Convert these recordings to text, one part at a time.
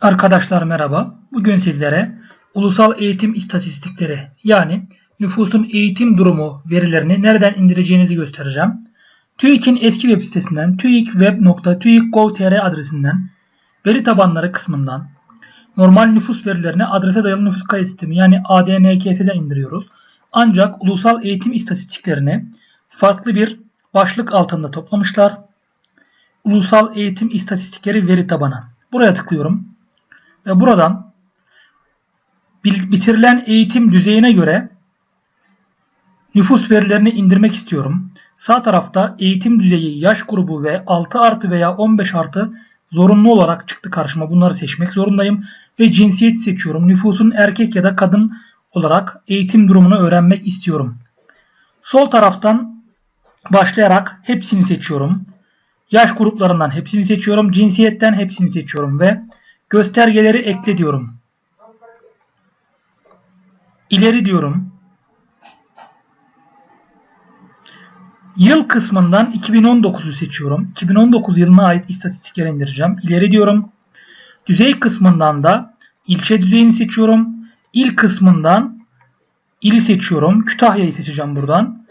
Arkadaşlar merhaba. Bugün sizlere ulusal eğitim istatistikleri yani nüfusun eğitim durumu verilerini nereden indireceğinizi göstereceğim. TÜİK'in eski web sitesinden tuikweb.tuik.gov.tr adresinden veri tabanları kısmından normal nüfus verilerini adrese dayalı nüfus kayıt sistemi yani ADNKS'den indiriyoruz. Ancak ulusal eğitim istatistiklerini farklı bir başlık altında toplamışlar. Ulusal Eğitim İstatistikleri Veri Tabanı. Buraya tıklıyorum. Buradan bitirilen eğitim düzeyine göre nüfus verilerini indirmek istiyorum. Sağ tarafta eğitim düzeyi, yaş grubu ve 6 artı veya 15 artı zorunlu olarak çıktı karşıma. Bunları seçmek zorundayım. Ve cinsiyet seçiyorum. Nüfusun erkek ya da kadın olarak eğitim durumunu öğrenmek istiyorum. Sol taraftan başlayarak hepsini seçiyorum. Yaş gruplarından hepsini seçiyorum. Cinsiyetten hepsini seçiyorum ve göstergeleri ekle diyorum. İleri diyorum. Yıl kısmından 2019'u seçiyorum. 2019 yılına ait istatistikleri indireceğim. İleri diyorum. Düzey kısmından da ilçe düzeyini seçiyorum. İl kısmından ili seçiyorum. Kütahya'yı seçeceğim buradan.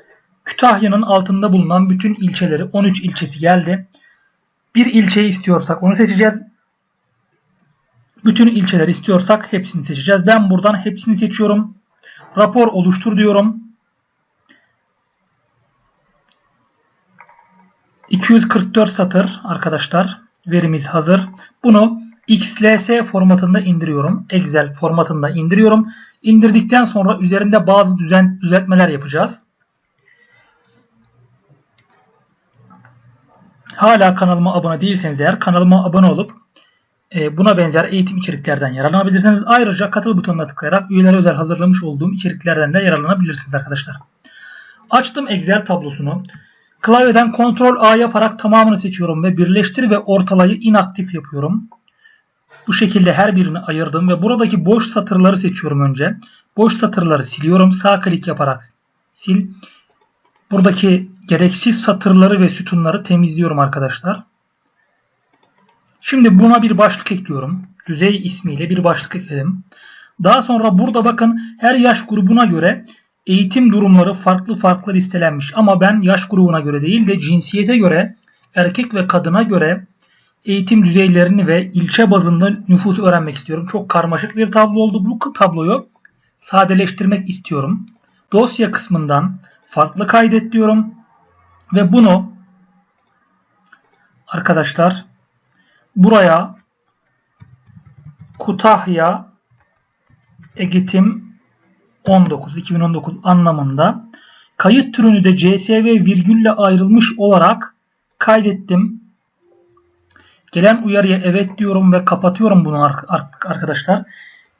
Kütahya'nın altında bulunan bütün ilçeleri 13 ilçesi geldi. Bir ilçeyi istiyorsak onu seçeceğiz. Bütün ilçeleri istiyorsak hepsini seçeceğiz. Ben buradan hepsini seçiyorum. Rapor oluştur diyorum. 244 satır arkadaşlar. Verimiz hazır. Bunu XLS formatında indiriyorum. Excel formatında indiriyorum. İndirdikten sonra üzerinde bazı düzen, düzeltmeler yapacağız. Hala kanalıma abone değilseniz eğer kanalıma abone olup buna benzer eğitim içeriklerden yararlanabilirsiniz. Ayrıca katıl butonuna tıklayarak üyelere özel hazırlamış olduğum içeriklerden de yararlanabilirsiniz arkadaşlar. Açtım Excel tablosunu. Klavyeden Ctrl A yaparak tamamını seçiyorum ve birleştir ve ortalayı inaktif yapıyorum. Bu şekilde her birini ayırdım ve buradaki boş satırları seçiyorum önce. Boş satırları siliyorum. Sağ klik yaparak sil. Buradaki gereksiz satırları ve sütunları temizliyorum arkadaşlar. Şimdi buna bir başlık ekliyorum. Düzey ismiyle bir başlık ekledim. Daha sonra burada bakın her yaş grubuna göre eğitim durumları farklı farklı listelenmiş. Ama ben yaş grubuna göre değil de cinsiyete göre erkek ve kadına göre eğitim düzeylerini ve ilçe bazında nüfusu öğrenmek istiyorum. Çok karmaşık bir tablo oldu. Bu tabloyu sadeleştirmek istiyorum. Dosya kısmından farklı kaydet diyorum. Ve bunu arkadaşlar buraya Kutahya Eğitim 19 2019 anlamında kayıt türünü de CSV virgülle ayrılmış olarak kaydettim. Gelen uyarıya evet diyorum ve kapatıyorum bunu arkadaşlar.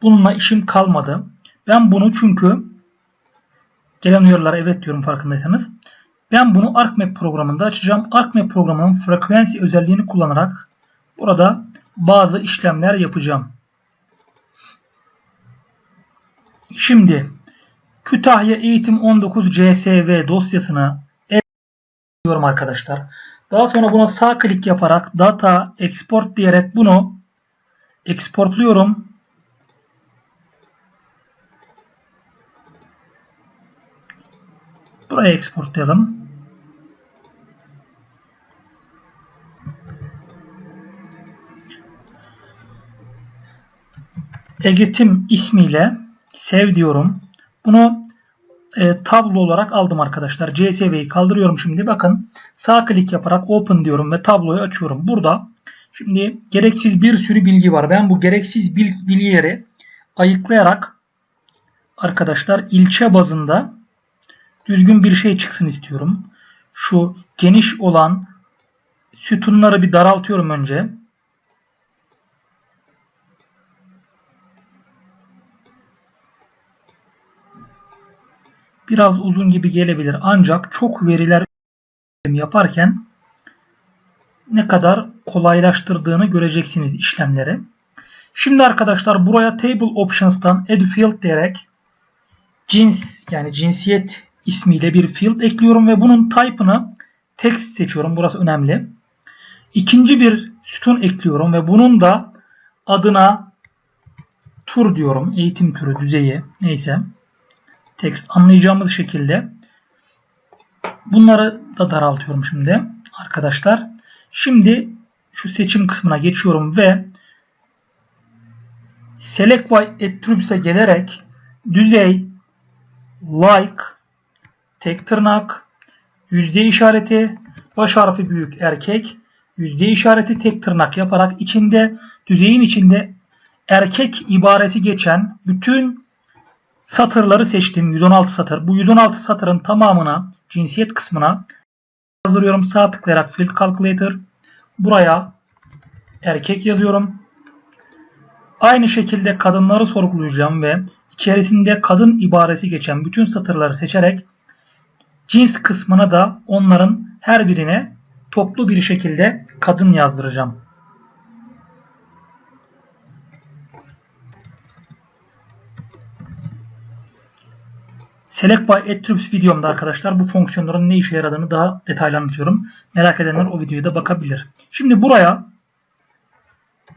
Bununla işim kalmadı. Ben bunu çünkü gelen uyarılara evet diyorum farkındaysanız. Ben bunu ArcMap programında açacağım. ArcMap programının frekansı özelliğini kullanarak burada bazı işlemler yapacağım. Şimdi Kütahya Eğitim 19 CSV dosyasına ediyorum arkadaşlar. Daha sonra buna sağ klik yaparak data export diyerek bunu exportluyorum. Buraya exportlayalım. Egetim ismiyle sev diyorum. Bunu e, tablo olarak aldım arkadaşlar. CSV'yi kaldırıyorum şimdi. Bakın sağ klik yaparak open diyorum ve tabloyu açıyorum. Burada şimdi gereksiz bir sürü bilgi var. Ben bu gereksiz bilgileri ayıklayarak arkadaşlar ilçe bazında düzgün bir şey çıksın istiyorum. Şu geniş olan sütunları bir daraltıyorum önce. Biraz uzun gibi gelebilir. Ancak çok veriler yaparken ne kadar kolaylaştırdığını göreceksiniz işlemleri. Şimdi arkadaşlar buraya Table Options'tan Add Field diyerek cins yani cinsiyet ismiyle bir field ekliyorum ve bunun type'ını text seçiyorum. Burası önemli. İkinci bir sütun ekliyorum ve bunun da adına tur diyorum. Eğitim türü düzeyi neyse. Text anlayacağımız şekilde. Bunları da daraltıyorum şimdi arkadaşlar. Şimdi şu seçim kısmına geçiyorum ve Select by Attributes'e gelerek düzey, like, tek tırnak, yüzde işareti, baş harfi büyük erkek, yüzde işareti tek tırnak yaparak içinde düzeyin içinde erkek ibaresi geçen bütün satırları seçtim. 116 satır. Bu 116 satırın tamamına cinsiyet kısmına yazdırıyorum. Sağ tıklayarak Field Calculator. Buraya erkek yazıyorum. Aynı şekilde kadınları sorgulayacağım ve içerisinde kadın ibaresi geçen bütün satırları seçerek cins kısmına da onların her birine toplu bir şekilde kadın yazdıracağım. Select by Attributes videomda arkadaşlar bu fonksiyonların ne işe yaradığını daha detaylı anlatıyorum. Merak edenler o videoya da bakabilir. Şimdi buraya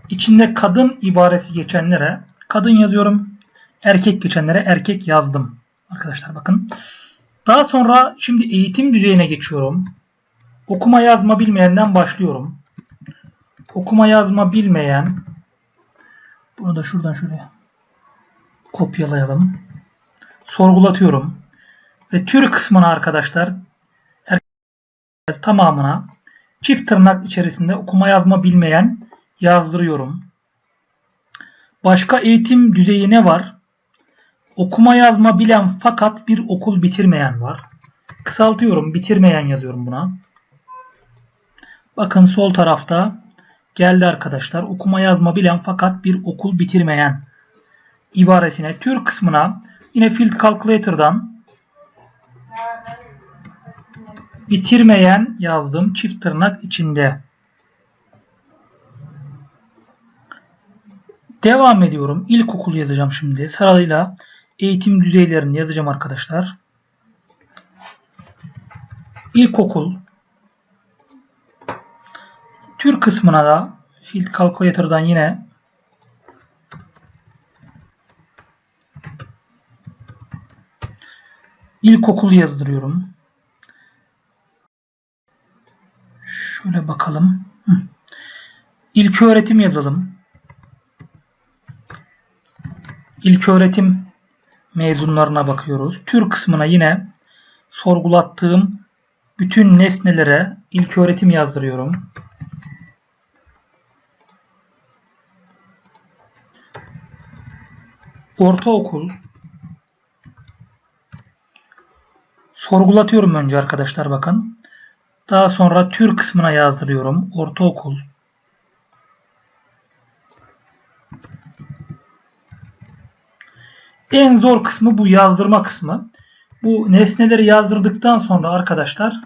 içinde kadın ibaresi geçenlere kadın yazıyorum. Erkek geçenlere erkek yazdım. Arkadaşlar bakın. Daha sonra şimdi eğitim düzeyine geçiyorum. Okuma yazma bilmeyenden başlıyorum. Okuma yazma bilmeyen bunu da şuradan şöyle kopyalayalım. Sorgulatıyorum. Ve tür kısmına arkadaşlar tamamına çift tırnak içerisinde okuma yazma bilmeyen yazdırıyorum. Başka eğitim düzeyi ne var? Okuma yazma bilen fakat bir okul bitirmeyen var. Kısaltıyorum. Bitirmeyen yazıyorum buna. Bakın sol tarafta geldi arkadaşlar. Okuma yazma bilen fakat bir okul bitirmeyen ibaresine tür kısmına yine Field Calculator'dan bitirmeyen yazdım. Çift tırnak içinde. Devam ediyorum. İlkokul yazacağım şimdi. Sırayla eğitim düzeylerini yazacağım arkadaşlar. İlkokul tür kısmına da Field Calculator'dan yine ilkokul yazdırıyorum. Şöyle bakalım. İlk öğretim yazalım. İlk öğretim mezunlarına bakıyoruz. Tür kısmına yine sorgulattığım bütün nesnelere ilk öğretim yazdırıyorum. Ortaokul sorgulatıyorum önce arkadaşlar bakın. Daha sonra tür kısmına yazdırıyorum. Ortaokul En zor kısmı bu yazdırma kısmı. Bu nesneleri yazdırdıktan sonra arkadaşlar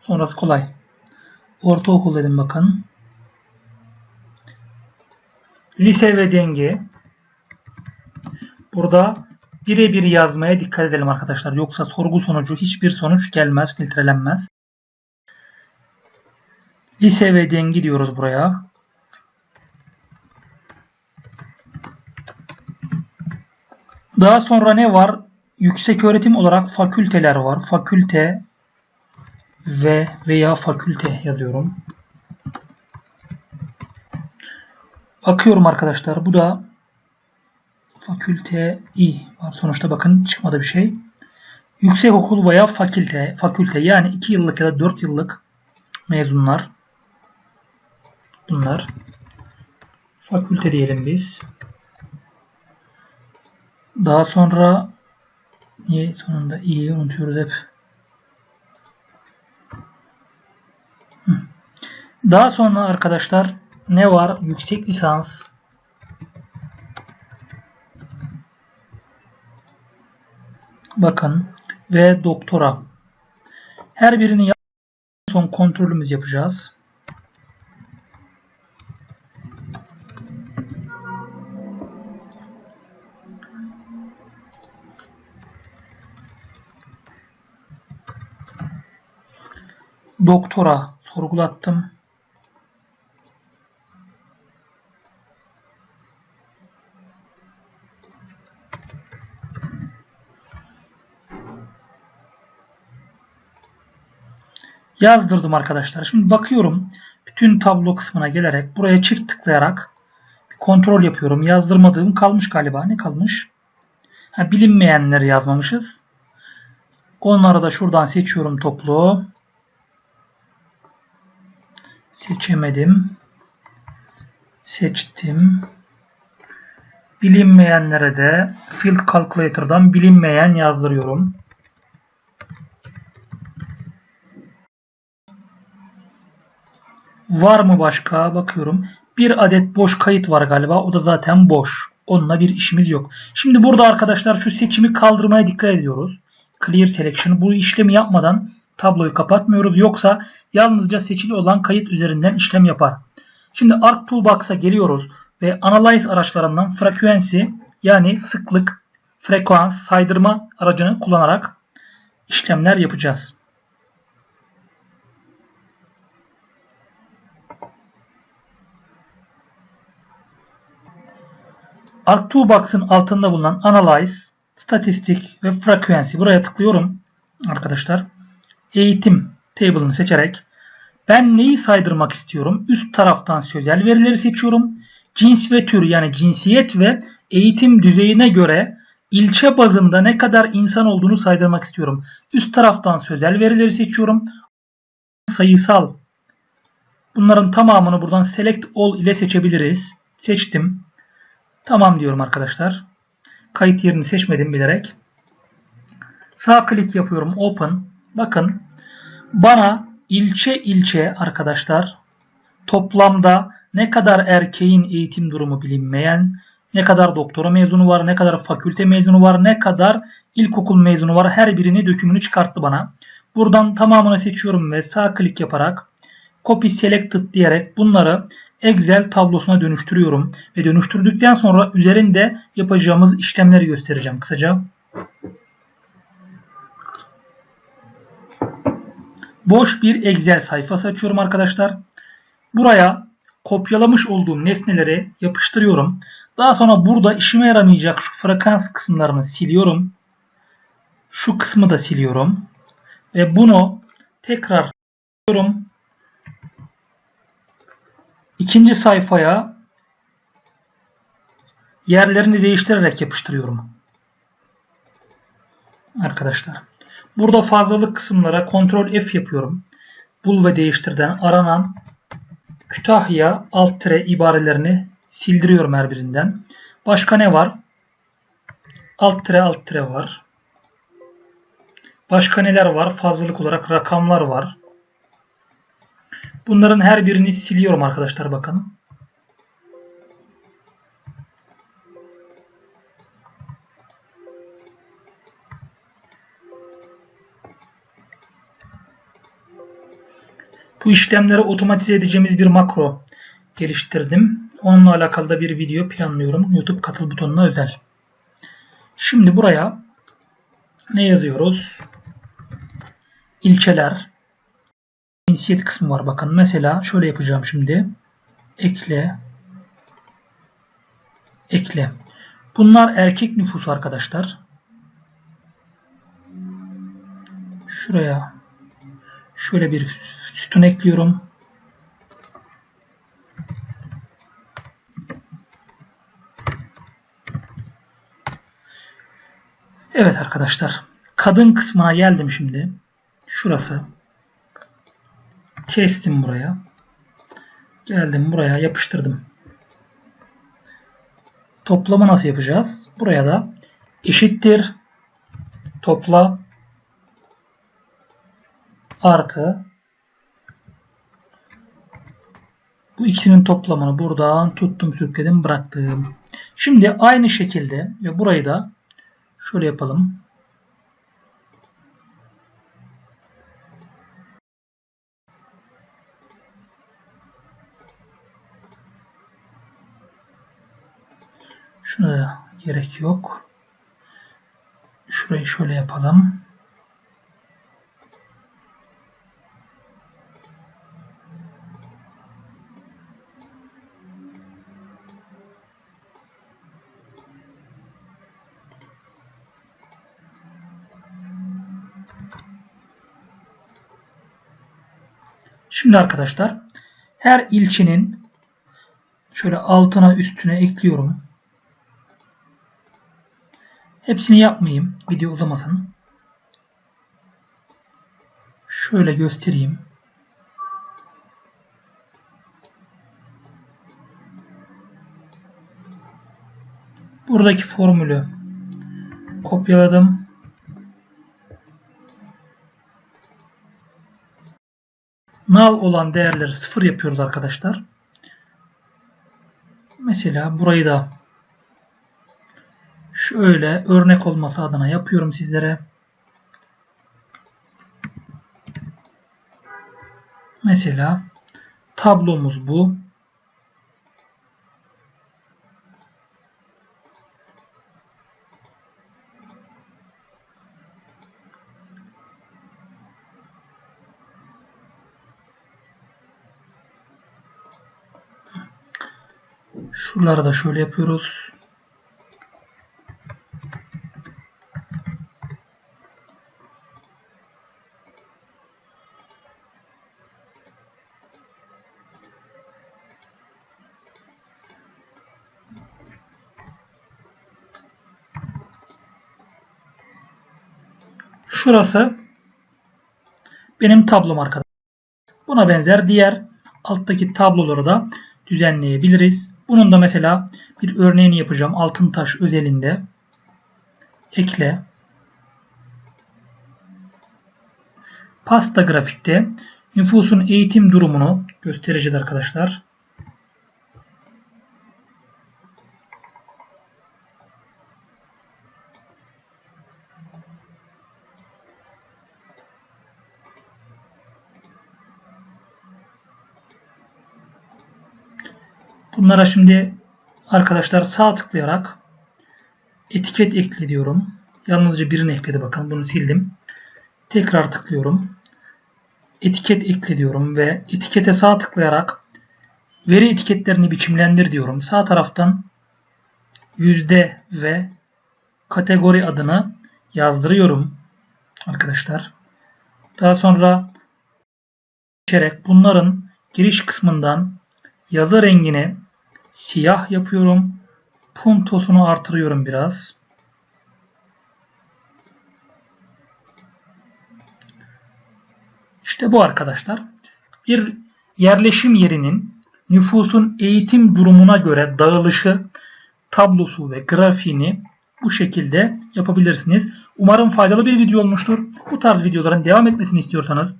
sonrası kolay. Ortaokul dedim bakın. Lise ve denge. Burada birebir yazmaya dikkat edelim arkadaşlar. Yoksa sorgu sonucu hiçbir sonuç gelmez, filtrelenmez. Lise ve denge diyoruz buraya. Daha sonra ne var? Yüksek öğretim olarak fakülteler var. Fakülte ve veya fakülte yazıyorum. Bakıyorum arkadaşlar. Bu da fakülte i var. Sonuçta bakın çıkmadı bir şey. Yüksek okul veya fakülte, fakülte yani 2 yıllık ya da 4 yıllık mezunlar. Bunlar. Fakülte diyelim biz. Daha sonra niye sonunda i'yi unutuyoruz hep. Daha sonra arkadaşlar ne var? Yüksek lisans. Bakın ve doktora. Her birini son kontrolümüz yapacağız. doktora sorgulattım. Yazdırdım arkadaşlar. Şimdi bakıyorum bütün tablo kısmına gelerek buraya çift tıklayarak kontrol yapıyorum. Yazdırmadığım kalmış galiba. Ne kalmış? Ha, bilinmeyenleri yazmamışız. Onları da şuradan seçiyorum toplu. Seçemedim. Seçtim. Bilinmeyenlere de Field Calculator'dan bilinmeyen yazdırıyorum. Var mı başka? Bakıyorum. Bir adet boş kayıt var galiba. O da zaten boş. Onunla bir işimiz yok. Şimdi burada arkadaşlar şu seçimi kaldırmaya dikkat ediyoruz. Clear Selection. Bu işlemi yapmadan tabloyu kapatmıyoruz. Yoksa yalnızca seçili olan kayıt üzerinden işlem yapar. Şimdi Arc Toolbox'a geliyoruz ve Analyze araçlarından Frequency yani sıklık, frekans, saydırma aracını kullanarak işlemler yapacağız. Arc2Box'ın altında bulunan Analyze, Statistik ve Frequency. Buraya tıklıyorum arkadaşlar. Eğitim table'ını seçerek ben neyi saydırmak istiyorum? Üst taraftan sözel verileri seçiyorum. Cins ve tür yani cinsiyet ve eğitim düzeyine göre ilçe bazında ne kadar insan olduğunu saydırmak istiyorum. Üst taraftan sözel verileri seçiyorum. Sayısal. Bunların tamamını buradan Select All ile seçebiliriz. Seçtim. Tamam diyorum arkadaşlar. Kayıt yerini seçmedim bilerek. Sağ klik yapıyorum. Open. Bakın bana ilçe ilçe arkadaşlar toplamda ne kadar erkeğin eğitim durumu bilinmeyen, ne kadar doktora mezunu var, ne kadar fakülte mezunu var, ne kadar ilkokul mezunu var her birini dökümünü çıkarttı bana. Buradan tamamını seçiyorum ve sağ klik yaparak Copy Selected diyerek bunları Excel tablosuna dönüştürüyorum. Ve dönüştürdükten sonra üzerinde yapacağımız işlemleri göstereceğim kısaca. Boş bir Excel sayfası açıyorum arkadaşlar. Buraya kopyalamış olduğum nesneleri yapıştırıyorum. Daha sonra burada işime yaramayacak şu frekans kısımlarını siliyorum. Şu kısmı da siliyorum. Ve bunu tekrar yapıyorum. İkinci sayfaya yerlerini değiştirerek yapıştırıyorum. Arkadaşlar. Burada fazlalık kısımlara Ctrl F yapıyorum. Bul ve değiştirden aranan Kütahya alt tire ibarelerini sildiriyorum her birinden. Başka ne var? Alt tire alt tire var. Başka neler var? Fazlalık olarak rakamlar var. Bunların her birini siliyorum arkadaşlar bakın. Bu işlemleri otomatize edeceğimiz bir makro geliştirdim. Onunla alakalı da bir video planlıyorum. YouTube katıl butonuna özel. Şimdi buraya ne yazıyoruz? İlçeler. Cinsiyet kısmı var. Bakın mesela şöyle yapacağım şimdi. Ekle. Ekle. Bunlar erkek nüfus arkadaşlar. Şuraya şöyle bir sütun ekliyorum. Evet arkadaşlar. Kadın kısmına geldim şimdi. Şurası. Kestim buraya. Geldim buraya yapıştırdım. Toplama nasıl yapacağız? Buraya da eşittir topla artı bu ikisinin toplamını buradan tuttum sürükledim bıraktım. Şimdi aynı şekilde ve burayı da şöyle yapalım. Şuna gerek yok. Şurayı şöyle yapalım. Şimdi arkadaşlar her ilçenin şöyle altına üstüne ekliyorum. Hepsini yapmayayım. Video uzamasın. Şöyle göstereyim. Buradaki formülü kopyaladım. Null olan değerleri sıfır yapıyoruz arkadaşlar. Mesela burayı da şöyle örnek olması adına yapıyorum sizlere. Mesela tablomuz bu. Şuraları da şöyle yapıyoruz. Şurası benim tablom arkadaşlar. Buna benzer diğer alttaki tabloları da düzenleyebiliriz. Bunun da mesela bir örneğini yapacağım. Altın taş özelinde. Ekle. Pasta grafikte nüfusun eğitim durumunu göstereceğiz arkadaşlar. Bunlara şimdi arkadaşlar sağ tıklayarak etiket ekle diyorum. Yalnızca birini ekledi bakın bunu sildim. Tekrar tıklıyorum. Etiket ekle diyorum ve etikete sağ tıklayarak veri etiketlerini biçimlendir diyorum. Sağ taraftan yüzde ve kategori adını yazdırıyorum arkadaşlar. Daha sonra bunların giriş kısmından yazı rengini siyah yapıyorum. Puntosunu artırıyorum biraz. İşte bu arkadaşlar. Bir yerleşim yerinin nüfusun eğitim durumuna göre dağılışı tablosu ve grafiğini bu şekilde yapabilirsiniz. Umarım faydalı bir video olmuştur. Bu tarz videoların devam etmesini istiyorsanız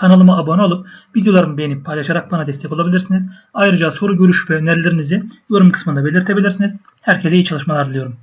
Kanalıma abone olup videolarımı beğenip paylaşarak bana destek olabilirsiniz. Ayrıca soru, görüş ve önerilerinizi yorum kısmında belirtebilirsiniz. Herkese iyi çalışmalar diliyorum.